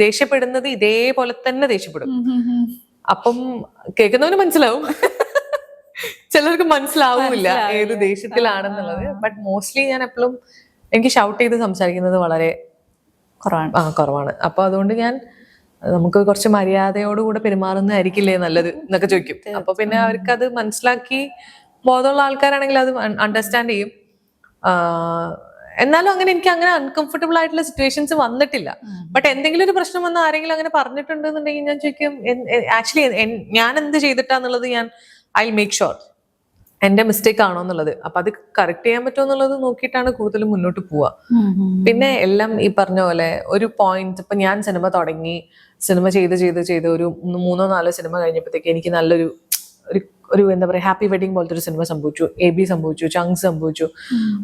ദേഷ്യപ്പെടുന്നത് ഇതേപോലെ തന്നെ ദേഷ്യപ്പെടും. അപ്പം കേൾക്കുന്നവന് മനസ്സിലാവും. ചിലർക്ക് മനസ്സിലാവില്ല ഏത് ദേഷ്യത്തിലാണെന്നുള്ളത്. ബട്ട് മോസ്റ്റ്ലി ഞാൻ എപ്പോഴും എനിക്ക് ഷൗട്ട് ചെയ്ത് സംസാരിക്കുന്നത് വളരെ കുറവാണ്. ആ കുറവാണ്. അപ്പൊ അതുകൊണ്ട് ഞാൻ നമുക്ക് കുറച്ച് മര്യാദയോടുകൂടെ പെരുമാറുന്നതായിരിക്കില്ലേ നല്ലത് എന്നൊക്കെ ചോദിക്കും. അപ്പൊ പിന്നെ അവർക്ക് അത് മനസ്സിലാക്കി ബോധമുള്ള ആൾക്കാരാണെങ്കിൽ അത് അണ്ടർസ്റ്റാൻഡ് ചെയ്യും. എന്നാലും അങ്ങനെ എനിക്ക് അങ്ങനെ അൺകംഫർട്ടബിൾ ആയിട്ടുള്ള സിറ്റുവേഷൻസ് വന്നിട്ടില്ല. ബട്ട് എന്തെങ്കിലും ഒരു പ്രശ്നം വന്ന് ആരെങ്കിലും അങ്ങനെ പറഞ്ഞിട്ടുണ്ടെന്നുണ്ടെങ്കിൽ ഞാൻ ചോദിക്കും ആക്ച്വലി ഞാൻ എന്ത് ചെയ്തിട്ടാന്നുള്ളത് ഞാൻ ഐ മേക്ക് ഷുവർ എന്റെ മിസ്റ്റേക്ക് ആണോ എന്നുള്ളത്. അപ്പൊ അത് കറക്റ്റ് ചെയ്യാൻ പറ്റുമോ എന്നുള്ളത് നോക്കിയിട്ടാണ് കൂടുതലും മുന്നോട്ട് പോവുക. പിന്നെ എല്ലാം ഈ പറഞ്ഞ പോലെ ഒരു പോയിന്റ് ഇപ്പൊ ഞാൻ സിനിമ തുടങ്ങി. സിനിമ ചെയ്ത് ചെയ്ത് ചെയ്ത് ഒരു മൂന്നോ നാലോ സിനിമ കഴിഞ്ഞപ്പോഴത്തേക്ക് എനിക്ക് നല്ലൊരു ഒരു ഒരു എന്താ പറയാ ഹാപ്പി വെഡിങ് പോലത്തെ ഒരു സിനിമ സംഭവിച്ചു. എ ബി സംഭവിച്ചു ചങ്സ് സംഭവിച്ചു.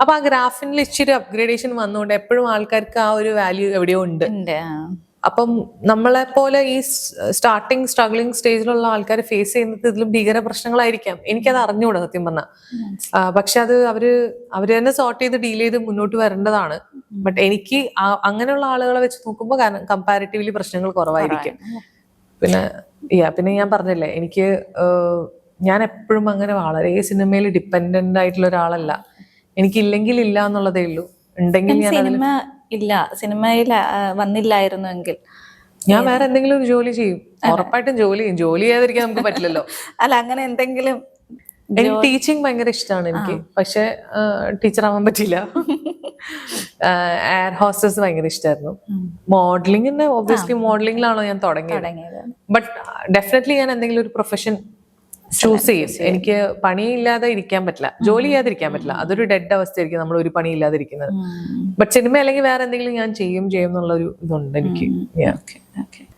അപ്പൊ ആ ഗ്രാഫിനിൽ ഇച്ചിരി അപ്ഗ്രേഡേഷൻ വന്നുകൊണ്ട് എപ്പോഴും ആൾക്കാർക്ക് ആ ഒരു വാല്യൂ എവിടെയോ ഉണ്ട്. അപ്പം നമ്മളെ പോലെ ഈ സ്റ്റാർട്ടിങ് സ്ട്രഗ്ലിംഗ് സ്റ്റേജിലുള്ള ആൾക്കാർ ഫേസ് ചെയ്യുന്നത് ഇതിലും ഭീകര പ്രശ്നങ്ങളായിരിക്കാം. എനിക്കത് അറിഞ്ഞുകൂടാ സത്യം പറഞ്ഞാൽ പക്ഷെ അത് അവർ അവർ തന്നെ സോർട്ട് ചെയ്ത് ഡീൽ ചെയ്ത് മുന്നോട്ട് വരേണ്ടതാണ്. ബട്ട് എനിക്ക് അങ്ങനെയുള്ള ആളുകളെ വെച്ച് നോക്കുമ്പോൾ കമ്പാരിറ്റീവ്ലി പ്രശ്നങ്ങൾ കുറവായിരിക്കും. പിന്നെ യാ പിന്നെ ഞാൻ പറഞ്ഞില്ലേ എനിക്ക് ഞാൻ എപ്പോഴും അങ്ങനെ വളരെ സിനിമയിൽ ഡിപ്പെൻഡന്റ് ആയിട്ടുള്ള ഒരാളല്ല. എനിക്കില്ലെങ്കിൽ ഇല്ല എന്നുള്ളതേ ഉള്ളൂ. ഉണ്ടെങ്കിൽ ഞാൻ ഇല്ല സിനിമയിൽ വന്നില്ലായിരുന്നു എങ്കിൽ ഞാൻ വേറെ എന്തെങ്കിലും ഒരു ജോലി ചെയ്യും. ഉറപ്പായിട്ടും ജോലി ചെയ്യും. ജോലി ചെയ്യാതിരിക്കാൻ നമുക്ക് പറ്റില്ലല്ലോ. <laughs> അല്ല അങ്ങനെ എന്തെങ്കിലും എനിക്ക് ടീച്ചിങ് ഭയങ്കര ഇഷ്ടമാണ് എനിക്ക്. പക്ഷെ ടീച്ചർ ആവാൻ പറ്റില്ല. <laughs> എയർ ഹോസ്റ്റസ് ഭയങ്കര ഇഷ്ടമായിരുന്നു മോഡലിംഗ് തന്നെ ഒബ്വിയസ്ലി മോഡലിംഗിലാണോ ഞാൻ തുടങ്ങിയത്. ബട്ട് ഡെഫിനറ്റ്ലി ഞാൻ എന്തെങ്കിലും ഒരു പ്രൊഫഷൻ ചൂസ് ചെയ്യും. എനിക്ക് പണിയില്ലാതെ ഇരിക്കാൻ പറ്റില്ല. ജോലി ചെയ്യാതിരിക്കാൻ പറ്റില്ല. അതൊരു ഡെഡ് അവസ്ഥയായിരിക്കും നമ്മൾ ഒരു പണിയില്ലാതെ ഇല്ലാതിരിക്കുന്നത് ബട്ട് സിനിമ അല്ലെങ്കിൽ വേറെ എന്തെങ്കിലും ഞാൻ ചെയ്യും ചെയ്യും എന്നുള്ള ഒരു ഇതുണ്ട് എനിക്ക്.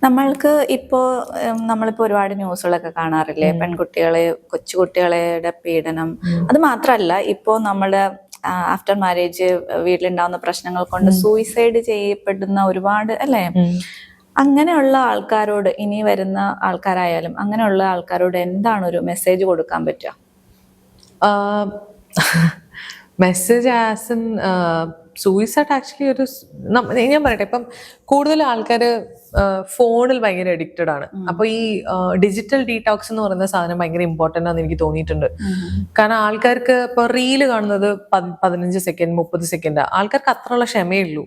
നമ്മൾക്ക് ഇപ്പോ നമ്മളിപ്പോ ഒരുപാട് ന്യൂസുകളൊക്കെ കാണാറില്ലേ? പെൺകുട്ടികളെ കൊച്ചുകുട്ടികളുടെ പീഡനം. അത് മാത്രല്ല ഇപ്പോ നമ്മൾ ആഫ്റ്റർ മാരേജ് വീട്ടിലുണ്ടാവുന്ന പ്രശ്നങ്ങൾ കൊണ്ട് സൂയിസൈഡ് ചെയ്യപ്പെടുന്ന ഒരുപാട് അല്ലേ. അങ്ങനെയുള്ള ആൾക്കാരോട് ഇനി വരുന്ന ആൾക്കാരായാലും അങ്ങനെയുള്ള ആൾക്കാരോട് എന്താണ് ഒരു മെസ്സേജ് കൊടുക്കാൻ പറ്റുക? Message as in suicide actually ഒരു ഞാൻ പറയട്ടെ ഇപ്പം കൂടുതൽ ആൾക്കാർ ഫോണിൽ ഭയങ്കര അഡിക്റ്റഡ് ആണ്. അപ്പൊ ഈ ഡിജിറ്റൽ ഡീടോക്സ് എന്ന് പറയുന്ന സാധനം ഭയങ്കര ഇമ്പോർട്ടന്റ് ആണെന്ന് എനിക്ക് തോന്നിയിട്ടുണ്ട്. കാരണം ആൾക്കാർക്ക് ഇപ്പൊ റീൽ കാണുന്നത് പതി- പതിനഞ്ച് സെക്കൻഡ് മുപ്പത് സെക്കൻഡ് ആൾക്കാർക്ക് അത്രയുള്ള ക്ഷമയുള്ളൂ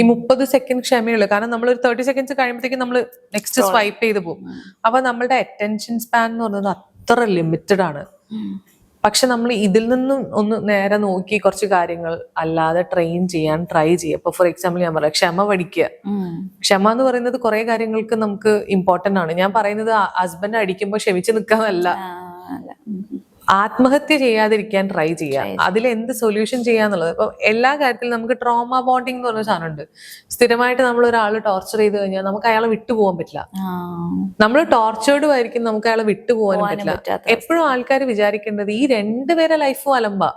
ഈ മുപ്പത് സെക്കൻഡ് ക്ഷമയുള്ളൂ കാരണം നമ്മൾ ഒരു തേർട്ടി സെക്കൻഡ്സ് കഴിയുമ്പോഴത്തേക്കും നമ്മൾ നെക്സ്റ്റ് സ്വൈപ്പ് ചെയ്ത് പോകും. അപ്പൊ നമ്മളുടെ അറ്റൻഷൻ സ്പാൻ എന്ന് പറയുന്നത് അത്ര ലിമിറ്റഡ് ആണ്. പക്ഷെ നമ്മൾ ഇതിൽ നിന്നും ഒന്ന് നേരെ നോക്കി കുറച്ച് കാര്യങ്ങൾ അല്ലാതെ ട്രെയിൻ ചെയ്യാൻ ട്രൈ ചെയ്യുക. ഇപ്പൊ ഫോർ എക്സാമ്പിൾ ഞാൻ പറയാം ക്ഷമ പഠിക്കുക. ക്ഷമ എന്ന് പറയുന്നത് കുറെ കാര്യങ്ങൾക്ക് നമുക്ക് ഇമ്പോർട്ടന്റ് ആണ്. ഞാൻ പറയുന്നത് ഹസ്ബൻഡ് അടിക്കുമ്പോൾ ക്ഷമിച്ച് നിൽക്കാനല്ല ആത്മഹത്യ ചെയ്യാതിരിക്കാൻ ട്രൈ ചെയ്യുക അതിൽ എന്ത് സൊല്യൂഷൻ ചെയ്യാന്നുള്ളത്? ഇപ്പൊ എല്ലാ കാര്യത്തിലും നമുക്ക് ട്രോമ ബോണ്ടിങ് എന്ന് പറഞ്ഞ സാധനമുണ്ട്. സ്ഥിരമായിട്ട് നമ്മൾ ഒരാൾ ടോർച്ചർ ചെയ്ത് കഴിഞ്ഞാൽ നമുക്ക് അയാളെ വിട്ടുപോകാൻ പറ്റില്ല. നമ്മൾ ടോർച്ചേർഡും ആയിരിക്കും നമുക്ക് അയാളെ വിട്ടുപോകാനും പറ്റില്ല. എപ്പോഴും ആൾക്കാർ വിചാരിക്കേണ്ടത് ഈ രണ്ടുപേരെ ലൈഫും അലമ്പാ.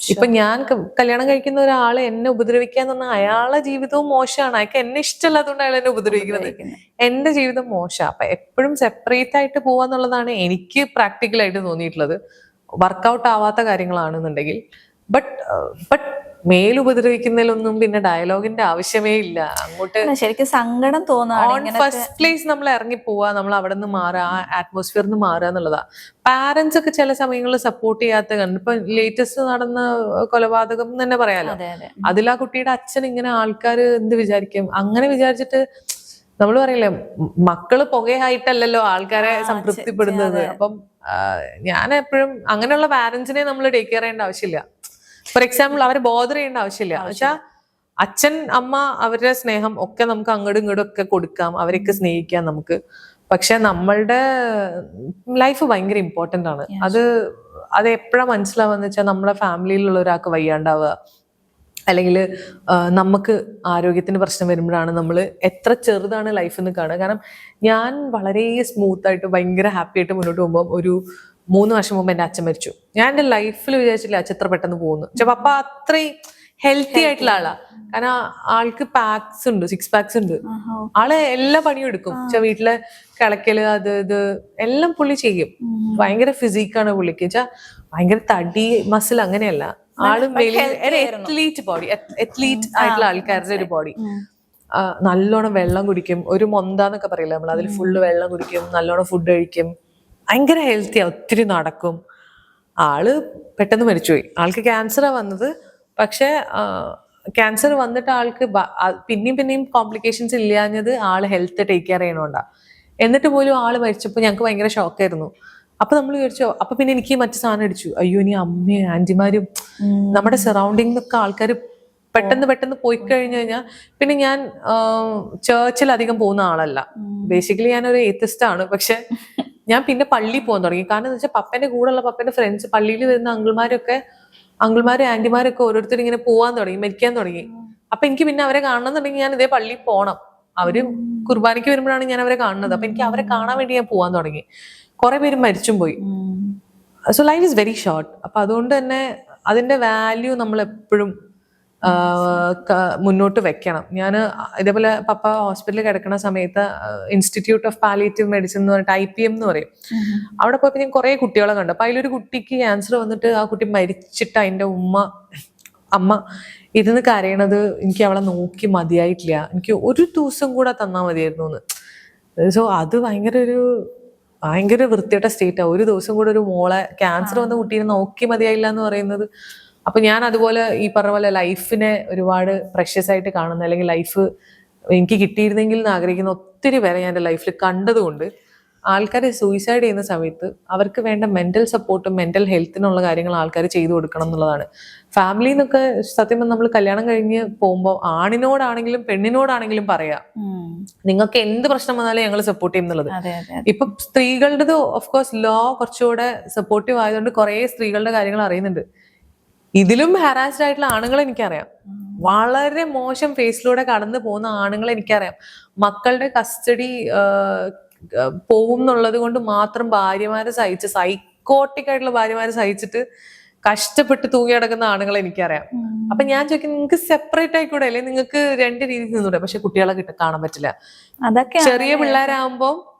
ഇപ്പൊ ഞാൻ കല്യാണം കഴിക്കുന്ന ഒരാളെ എന്നെ ഉപദ്രവിക്കാന്ന് പറഞ്ഞാൽ അയാളെ ജീവിതവും മോശമാണ്. അയാൾക്ക് എന്നെ ഇഷ്ടമല്ലാത്തതുകൊണ്ട് അയാൾ എന്നെ ഉപദ്രവിക്കുന്നത്. എന്റെ ജീവിതം മോശം. അപ്പൊ എപ്പോഴും സെപ്പറേറ്റ് ആയിട്ട് പോവാന്നുള്ളതാണ് എനിക്ക് പ്രാക്ടിക്കലായിട്ട് തോന്നിയിട്ടുള്ളത്. വർക്കൗട്ട് ആവാത്ത കാര്യങ്ങളാണെന്നുണ്ടെങ്കിൽ. ബട്ട് ബട്ട് മേൽ ഉപദ്രവിക്കുന്നതിലൊന്നും പിന്നെ ഡയലോഗിന്റെ ആവശ്യമേ ഇല്ല. അങ്ങോട്ട് ശരിക്കും സങ്കടം തോന്നുന്നു ഫസ്റ്റ് പ്ലേസ് നമ്മൾ ഇറങ്ങി പോവാ നമ്മൾ അവിടെ നിന്ന് മാറുക ആ ആറ്റ്മോസ്ഫിയറിൽ നിന്ന് മാറുക എന്നുള്ളതാ. പാരന്റ്സ് ഒക്കെ ചില സമയങ്ങളിൽ സപ്പോർട്ട് ചെയ്യാത്ത കണ്ട് ഇപ്പൊ ലേറ്റസ്റ്റ് നടന്ന കൊലപാതകം തന്നെ പറയാലോ. അതെ അതെ. അതിൽ ആ കുട്ടിയുടെ അച്ഛൻ ഇങ്ങനെ ആൾക്കാർ എന്ത് വിചാരിക്കും? അങ്ങനെ വിചാരിച്ചിട്ട് നമ്മൾ പറയില്ലേ മക്കൾ പുകയായിട്ടല്ലല്ലോ ആൾക്കാരെ സംതൃപ്തിപ്പെടുന്നത്. അപ്പം ഞാൻ എപ്പോഴും അങ്ങനെയുള്ള പാരന്റ്സിനെ നമ്മൾ ടേക്ക് കെയർ ചെയ്യേണ്ട ആവശ്യമില്ല. ഫോർ എക്സാമ്പിൾ അവരെ ബോധർ ചെയ്യേണ്ട ആവശ്യമില്ല. വെച്ചാ അച്ഛൻ അമ്മ അവരുടെ സ്നേഹം ഒക്കെ നമുക്ക് അങ്ങോട്ടും ഇങ്ങോട്ടും ഒക്കെ കൊടുക്കാം. അവരെയൊക്കെ സ്നേഹിക്കാം നമുക്ക്. പക്ഷെ നമ്മളുടെ ലൈഫ് ഭയങ്കര ഇമ്പോർട്ടന്റ് ആണ്. അത് അത് എപ്പോഴാണ് മനസ്സിലാവുക വെച്ചാൽ നമ്മളെ ഫാമിലിയിലുള്ള ഒരാൾക്ക് വയ്യാണ്ടാവുക. അല്ലെങ്കിൽ നമുക്ക് ആരോഗ്യത്തിന് പ്രശ്നം വരുമ്പോഴാണ് നമ്മൾ എത്ര ചെറുതാണ് ലൈഫ് എന്ന് കാണുക. കാരണം ഞാൻ വളരെ സ്മൂത്ത് ആയിട്ട് ഭയങ്കര ഹാപ്പി ആയിട്ട് മുന്നോട്ട് പോകുമ്പോൾ ഒരു മൂന്ന് വർഷം മുമ്പ് എന്റെ അച്ഛൻ മരിച്ചു. ഞാൻ എന്റെ ലൈഫിൽ വിചാരിച്ചില്ല അച്ഛൻ എത്ര പെട്ടെന്ന് പോകുന്നു. പക്ഷെ പപ്പ അത്രയും ഹെൽത്തി ആയിട്ടുള്ള ആളാ. കാരണം ആൾക്ക് പാക്സ് ഉണ്ട് സിക്സ് പാക്സ് ഉണ്ട്. ആൾ എല്ലാ പണിയും എടുക്കും. പക്ഷെ വീട്ടിലെ കിളക്കൽ അത് ഇത് എല്ലാം പുള്ളി ചെയ്യും. ഭയങ്കര ഫിസിക്കാണ് പുള്ളിക്ക്. വെച്ചാ ഭയങ്കര തടി മസിൽ അങ്ങനെയല്ല. ആൾ എത്ലീറ്റ് ബോഡി അത്ലീറ്റ് ആയിട്ടുള്ള ആൾക്കാരുടെ ഒരു ബോഡി നല്ലോണം വെള്ളം കുടിക്കും. ഒരു മൊന്താന്നൊക്കെ പറയില്ല നമ്മൾ അതിൽ ഫുള്ള് വെള്ളം കുടിക്കും നല്ലോണം ഫുഡ് കഴിക്കും. ഭയങ്കര ഹെൽത്തിയാ ഒത്തിരി നടക്കും. ആൾ പെട്ടെന്ന് മരിച്ചുപോയി. ആൾക്ക് ക്യാൻസറാ വന്നത്. പക്ഷെ ക്യാൻസർ വന്നിട്ട് ആൾക്ക് പിന്നെയും പിന്നെയും കോംപ്ലിക്കേഷൻസ് ഇല്ലാഞ്ഞത് ആൾ ഹെൽത്ത് ടേക്ക് കെയർ ചെയ്യണോണ്ടാ. എന്നിട്ട് പോലും ആൾ മരിച്ചപ്പോൾ ഞങ്ങൾക്ക് ഭയങ്കര ഷോക്കായിരുന്നു അപ്പൊ നമ്മൾ വിചാരിച്ചു അപ്പൊ പിന്നെ എനിക്ക് മറ്റു സാധനം അടിച്ചു. അയ്യോ ഇനി അമ്മയും ആന്റിമാരും നമ്മുടെ സറൗണ്ടിങ്ങിലൊക്കെ ആൾക്കാർ പെട്ടെന്ന് പെട്ടെന്ന് പോയി കഴിഞ്ഞു കഴിഞ്ഞാൽ പിന്നെ ഞാൻ ചേർച്ചിൽ അധികം പോകുന്ന ആളല്ല. ബേസിക്കലി ഞാൻ ഒരു ആണ്. പക്ഷെ ഞാൻ പിന്നെ പള്ളി പോകാൻ തുടങ്ങി. കാരണം എന്ന് വെച്ചാൽ പപ്പന്റെ കൂടെയുള്ള പപ്പന്റെ ഫ്രണ്ട്സ് പള്ളിയിൽ വരുന്ന അങ്കിൾമാരൊക്കെ അങ്കിൾമാരും ആന്റിമാരൊക്കെ ഓരോരുത്തരും ഇങ്ങനെ പോവാൻ തുടങ്ങി മരിക്കാൻ തുടങ്ങി. അപ്പൊ എനിക്ക് പിന്നെ അവരെ കാണണമെന്നുണ്ടെങ്കിൽ ഞാൻ ഇതേ പള്ളിയിൽ പോകണം അവർ കുർബാനയ്ക്ക് വരുമ്പോഴാണ് ഞാൻ അവരെ കാണുന്നത്. അപ്പൊ എനിക്ക് അവരെ കാണാൻ വേണ്ടി ഞാൻ പോവാൻ തുടങ്ങി. കുറെ പേര് മരിച്ചും പോയി. So life is very short അപ്പൊ അതുകൊണ്ട് തന്നെ അതിന്റെ വാല്യൂ നമ്മൾ എപ്പോഴും മുന്നോട്ട് വെക്കണം. ഞാൻ ഇതേപോലെ പപ്പ ഹോസ്പിറ്റലിൽ കിടക്കുന്ന സമയത്ത് ഇൻസ്റ്റിറ്റ്യൂട്ട് ഓഫ് പാലിയേറ്റീവ് മെഡിസിൻ എന്ന് പറഞ്ഞിട്ട് ഐ പി എം എന്ന് പറയും. അവിടെ പോയപ്പോൾ ഞാൻ കുറേ കുട്ടികളെ കണ്ടു. അപ്പൊ അതിലൊരു കുട്ടിക്ക് ക്യാൻസർ വന്നിട്ട് ആ കുട്ടി മരിച്ചിട്ട് അതിന്റെ ഉമ്മ അമ്മ ഇരുന്ന് കരയണത് എനിക്ക് അവളെ നോക്കി മതിയായിട്ടില്ല. എനിക്ക് ഒരു ദിവസം കൂടെ തന്നാൽ മതിയായിരുന്നു എന്ന്. സോ അത് ഭയങ്കര ഒരു ഭയങ്കര വൃത്തിയുടെ സ്റ്റേറ്റാ ഒരു ദിവസം കൂടെ ഒരു മോളെ ക്യാൻസർ വന്ന കുട്ടീനെ നോക്കി മതിയായില്ല എന്ന് പറയുന്നത് അപ്പൊ ഞാൻ അതുപോലെ ഈ പറഞ്ഞ പോലെ ലൈഫിനെ ഒരുപാട് പ്രഷ്യസ് ആയിട്ട് കാണുന്ന അല്ലെങ്കിൽ ലൈഫ് എനിക്ക് കിട്ടിയിരുന്നെങ്കിൽ എന്ന് ആഗ്രഹിക്കുന്ന ഒത്തിരി പേരെ ഞാൻ എന്റെ ലൈഫിൽ കണ്ടതുകൊണ്ട് ആൾക്കാരെ സൂയിസൈഡ് ചെയ്യുന്ന സമയത്ത് അവർക്ക് വേണ്ട മെന്റൽ സപ്പോർട്ടും മെന്റൽ ഹെൽത്തിനുള്ള കാര്യങ്ങൾ ആൾക്കാർ ചെയ്തു കൊടുക്കണം എന്നുള്ളതാണ്. ഫാമിലി എന്നൊക്കെ സത്യം പറഞ്ഞാൽ നമ്മൾ കല്യാണം കഴിഞ്ഞ് പോകുമ്പോൾ ആണിനോടാണെങ്കിലും പെണ്ണിനോടാണെങ്കിലും പറയാം. നിങ്ങൾക്ക് എന്ത് പ്രശ്നം വന്നാലും ഞങ്ങൾ സപ്പോർട്ട് ചെയ്യും എന്നുള്ളത്. ഇപ്പൊ സ്ത്രീകളുടേത് ഓഫ് കോഴ്സ് ലോ കുറച്ചുകൂടെ സപ്പോർട്ടീവ് ആയതുകൊണ്ട് കുറെ സ്ത്രീകളുടെ കാര്യങ്ങൾ അറിയുന്നുണ്ട്. ഇതിലും ഹാരാസ്ഡ് ആയിട്ടുള്ള ആണുങ്ങൾ എനിക്കറിയാം. വളരെ മോശം ഫേസിലൂടെ കടന്നു പോകുന്ന ആണുങ്ങൾ എനിക്കറിയാം. മക്കളുടെ കസ്റ്റഡി പോവും എന്നുള്ളത് കൊണ്ട് മാത്രം ഭാര്യമാരെ സഹിച്ച് സൈക്കോട്ടിക് ആയിട്ടുള്ള ഭാര്യമാരെ സഹിച്ചിട്ട് കഷ്ടപ്പെട്ട് തൂങ്ങി കിടക്കുന്ന ആണുങ്ങൾ എനിക്കറിയാം. അപ്പൊ ഞാൻ ചോദിക്കുന്നത് നിങ്ങൾക്ക് സെപ്പറേറ്റ് ആയിക്കൂടെ? അല്ലെ നിങ്ങൾക്ക് രണ്ട് രീതിയിൽ നിന്നൂടെ? പക്ഷെ കുട്ടികളെ കിട്ട കാണാൻ പറ്റില്ല. ചെറിയ പിള്ളേരാകുമ്പോ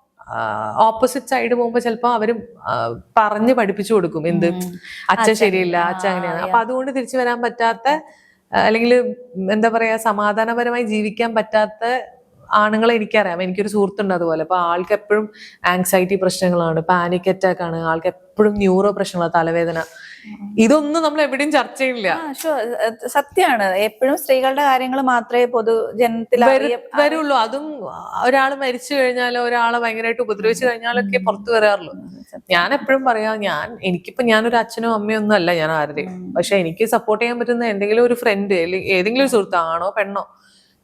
ഓപ്പോസിറ്റ് സൈഡ് പോകുമ്പോ ചിലപ്പോ അവർ ആ, പറഞ്ഞ് പഠിപ്പിച്ചു കൊടുക്കും എന്ത് അച്ഛൻ ശരിയില്ല അച്ഛൻ അങ്ങനെയാണ്. അപ്പൊ അതുകൊണ്ട് തിരിച്ചു വരാൻ പറ്റാത്ത അല്ലെങ്കിൽ എന്താ പറയാ സമാധാനപരമായി ജീവിക്കാൻ പറ്റാത്ത ആണുങ്ങളെ എനിക്കറിയാം. എനിക്കൊരു സുഹൃത്തുണ്ട് അതുപോലെ. അപ്പൊ ആൾക്ക് എപ്പോഴും ആങ്സൈറ്റി പ്രശ്നങ്ങളാണ് പാനിക് അറ്റാക്ക് ആണ്. ആൾക്ക് എപ്പോഴും ന്യൂറോ പ്രശ്നങ്ങളാണ് തലവേദന. ഇതൊന്നും നമ്മൾ എവിടെയും ചർച്ച ചെയ്യില്ല. സത്യാണ് എപ്പോഴും സ്ത്രീകളുടെ കാര്യങ്ങൾ മാത്രമേ പൊതുജനത്തിൽ വരുള്ളൂ. അതും ഒരാൾ മരിച്ചു കഴിഞ്ഞാലോ ഒരാളെ ഭയങ്കരമായിട്ട് ഉപദ്രവിച്ചു കഴിഞ്ഞാലൊക്കെ പുറത്തു വരാറുള്ളൂ. ഞാൻ എപ്പോഴും പറയാം ഞാൻ എനിക്കിപ്പോ ഞാനൊരു അച്ഛനോ അമ്മയോ ഒന്നും അല്ല ഞാൻ ആരുടെയും. പക്ഷെ എനിക്ക് സപ്പോർട്ട് ചെയ്യാൻ പറ്റുന്ന എന്തെങ്കിലും ഒരു ഫ്രണ്ട് അല്ലെങ്കിൽ ഏതെങ്കിലും ഒരു സുഹൃത്ത് ആണോ പെണ്ണോ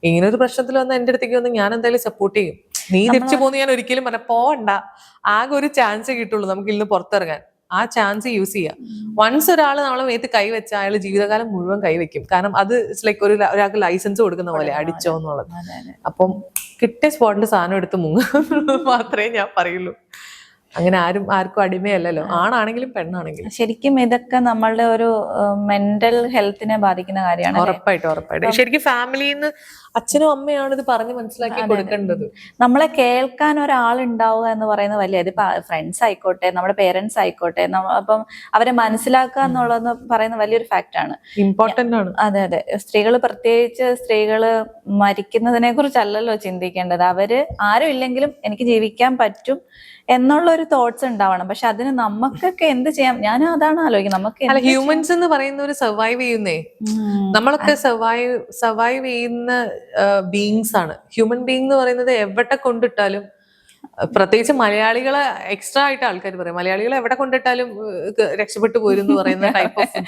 ഇങ്ങനെ ഒരു പ്രശ്നത്തിൽ വന്ന് എന്റെ അടുത്തേക്ക് വന്ന് ഞാൻ എന്തായാലും സപ്പോർട്ട് ചെയ്യും. നീ തിരിച്ചു പോകുന്ന ഞാൻ ഒരിക്കലും പറഞ്ഞ പോവണ്ട. ആകെ ഒരു ചാൻസ് കിട്ടുള്ളൂ നമുക്ക് ഇന്ന് പുറത്തിറങ്ങാൻ. ആ ചാൻസ് യൂസ് ചെയ്യുക വൺസ് ഒരാൾ നമ്മളെ മേത്ത് കൈവച്ച അയാൾ ജീവിതകാലം മുഴുവൻ കൈവയ്ക്കും കാരണം അത് ലൈക്ക് ഒരു ഒരാൾക്ക് ലൈസൻസ് കൊടുക്കുന്ന പോലെ അടിച്ചോ എന്നുള്ളത്. അപ്പം കിട്ടിയ സ്പോട്ടിൽ സാധനം എടുത്ത് മുങ്ങുക മാത്രമേ ഞാൻ പറയുള്ളൂ. അങ്ങനെ ആരും ആർക്കും അടിമയല്ലല്ലോ. ആണാണെങ്കിലും പെണ്ണാണെങ്കിലും. ശരിക്കും ഇതൊക്കെ നമ്മളുടെ ഒരു മെന്റൽ ഹെൽത്തിനെ ബാധിക്കുന്ന കാര്യമാണ് ഉറപ്പായിട്ട് ഉറപ്പായിട്ടും. ശരിക്കും ഫാമിലിയിൽ നിന്ന് അച്ഛനും അമ്മയാണ് ഇത് പറഞ്ഞ് മനസ്സിലാക്കി കൊടുക്കേണ്ടത്. നമ്മളെ കേൾക്കാൻ ഒരാളുണ്ടാവുക എന്ന് പറയുന്നത് വലിയ ഇത് ഫ്രണ്ട്സ് ആയിക്കോട്ടെ നമ്മുടെ പേരൻസ് ആയിക്കോട്ടെ അപ്പം അവരെ മനസ്സിലാക്കുക എന്നുള്ളത് പറയുന്ന വലിയൊരു ഫാക്റ്റാണ് ഇമ്പോർട്ടന്റ് ആണ്. അതെ അതെ. സ്ത്രീകൾ പ്രത്യേകിച്ച് സ്ത്രീകൾ മരിക്കുന്നതിനെ കുറിച്ചല്ലല്ലോ ചിന്തിക്കേണ്ടത്. അവർ ആരും ഇല്ലെങ്കിലും എനിക്ക് ജീവിക്കാൻ പറ്റും എന്നുള്ള ഒരു തോട്ട്സ് ഉണ്ടാവണം. പക്ഷെ അതിന് നമുക്കൊക്കെ എന്ത് ചെയ്യാം? ഞാൻ അതാണ് ആലോചിക്കുന്നത്. നമുക്ക് ഹ്യൂമൻസ് എന്ന് പറയുന്ന ഒരു സർവൈവ് ചെയ്യുന്നേ. നമ്മളൊക്കെ സർവൈവ് സർവൈവ് ചെയ്യുന്ന ബീങ്സ് ആണ്. ഹ്യൂമൻ ബീങ് എന്ന് പറയുന്നത് എവിടെ കൊണ്ടിട്ടാലും പ്രത്യേകിച്ച് മലയാളികളെ എക്സ്ട്രാ ആയിട്ട് ആൾക്കാർ പറയും. മലയാളികളെ എവിടെ കൊണ്ടിട്ടാലും രക്ഷപ്പെട്ടു പോരും എന്ന് പറയുന്ന <laughs> ടൈപ്പ് ഓഫ്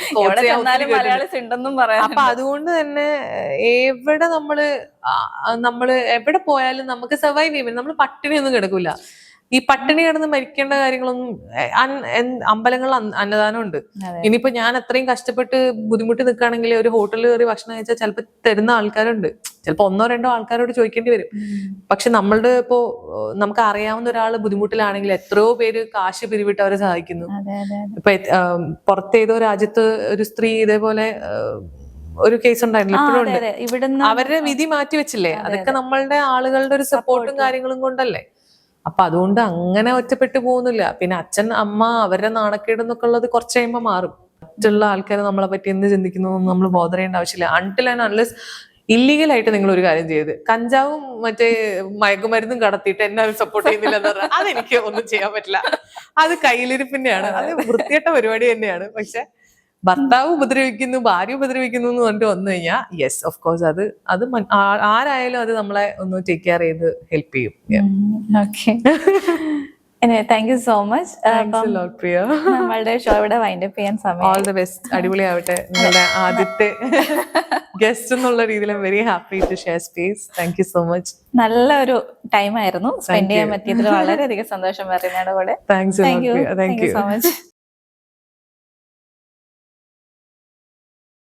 അപ്പൊ അതുകൊണ്ട് തന്നെ എവിടെ നമ്മൾ നമ്മൾ എവിടെ പോയാലും നമുക്ക് സർവൈവ് ചെയ്യാൻ നമ്മൾ പട്ടിണിയൊന്നും കിടക്കൂല. ഈ പട്ടിണി കിടന്ന് മരിക്കേണ്ട കാര്യങ്ങളൊന്നും അമ്പലങ്ങളിൽ അന്നദാനം ഉണ്ട് ഇനിയിപ്പോ ഞാൻ അത്രയും കഷ്ടപ്പെട്ട് ബുദ്ധിമുട്ടി നിൽക്കുകയാണെങ്കിൽ ഒരു ഹോട്ടലിൽ കയറി ഭക്ഷണം കഴിച്ചാൽ ചിലപ്പോൾ തരുന്ന ആൾക്കാരുണ്ട്. ചിലപ്പോൾ ഒന്നോ രണ്ടോ ആൾക്കാരോട് ചോദിക്കേണ്ടി വരും. പക്ഷെ നമ്മളുടെ ഇപ്പോ നമുക്ക് അറിയാവുന്ന ഒരാൾ ബുദ്ധിമുട്ടിലാണെങ്കിൽ എത്രയോ പേര് കാശ് പിരിവിട്ട് അവരെ സഹായിക്കുന്നു. ഇപ്പൊ പുറത്തേതോ രാജ്യത്ത് ഒരു സ്ത്രീ ഇതേപോലെ ഒരു കേസ് ഉണ്ടായിരുന്നു ഇപ്പോഴും അവരുടെ വിധി മാറ്റി വെച്ചില്ലേ? അതൊക്കെ നമ്മളുടെ ആളുകളുടെ ഒരു സപ്പോർട്ടും കാര്യങ്ങളും കൊണ്ടല്ലേ? അപ്പൊ അതുകൊണ്ട് അങ്ങനെ ഒറ്റപ്പെട്ടു പോകുന്നില്ല. പിന്നെ അച്ഛൻ അമ്മ അവരുടെ നാണക്കേട് എന്നൊക്കെ ഉള്ളത് കുറച്ച് കഴിയുമ്പോൾ മാറും. മറ്റുള്ള ആൾക്കാർ നമ്മളെ പറ്റി എന്ത് ചിന്തിക്കുന്നു നമ്മൾ ബോധർ ചെയ്യേണ്ട ആവശ്യമില്ല. അൺടിൽ ആൻഡ് അൺലെസ് ഇല്ലീഗലായിട്ട് നിങ്ങൾ ഒരു കാര്യം ചെയ്ത്. കഞ്ചാവും മറ്റേ മയക്കുമരുന്നും കടത്തിയിട്ട് എന്നെ സപ്പോർട്ട് ചെയ്യുന്നില്ല എന്ന് പറഞ്ഞാൽ അതെനിക്ക് ഒന്നും ചെയ്യാൻ പറ്റില്ല. അത് കയ്യിലിരിപ്പിന്റെയാണ്. അത് വൃത്തികെട്ട പരിപാടി തന്നെയാണ്. പക്ഷെ ഭർത്താവ് ഉപദ്രവിക്കുന്നു ഭാര്യ ഉപദ്രവിക്കുന്നു എന്ന് പറഞ്ഞിട്ട് വന്നു കഴിഞ്ഞാൽ യെസ് ഓഫ് കോഴ്സ് അത് അത് ആരായാലും അത് നമ്മളെ ഒന്ന് ടേക്ക് കെയർ ചെയ്ത് ഹെൽപ്പ് ചെയ്യും. Thank you so much Priya നമ്മളുടെ ഷോ ഇവിടെ വൈൻഡപ്പ് ചെയ്യാൻ സമയം ഓൾ ദ ബെസ്റ്റ് അടിപൊളിയാവട്ടെ. നിങ്ങളുടെ <laughs> ആദ്യത്തെ ഗസ്റ്റ് എന്നുള്ള രീതിയിൽ very happy to share space thank you so much നല്ലൊരു ടൈം ആയിരുന്നു. സ്പെൻഡ് ചെയ്യാൻ പറ്റിയതിൽ വളരെയധികം സന്തോഷം പറയുന്നതോടെ. Thank you so much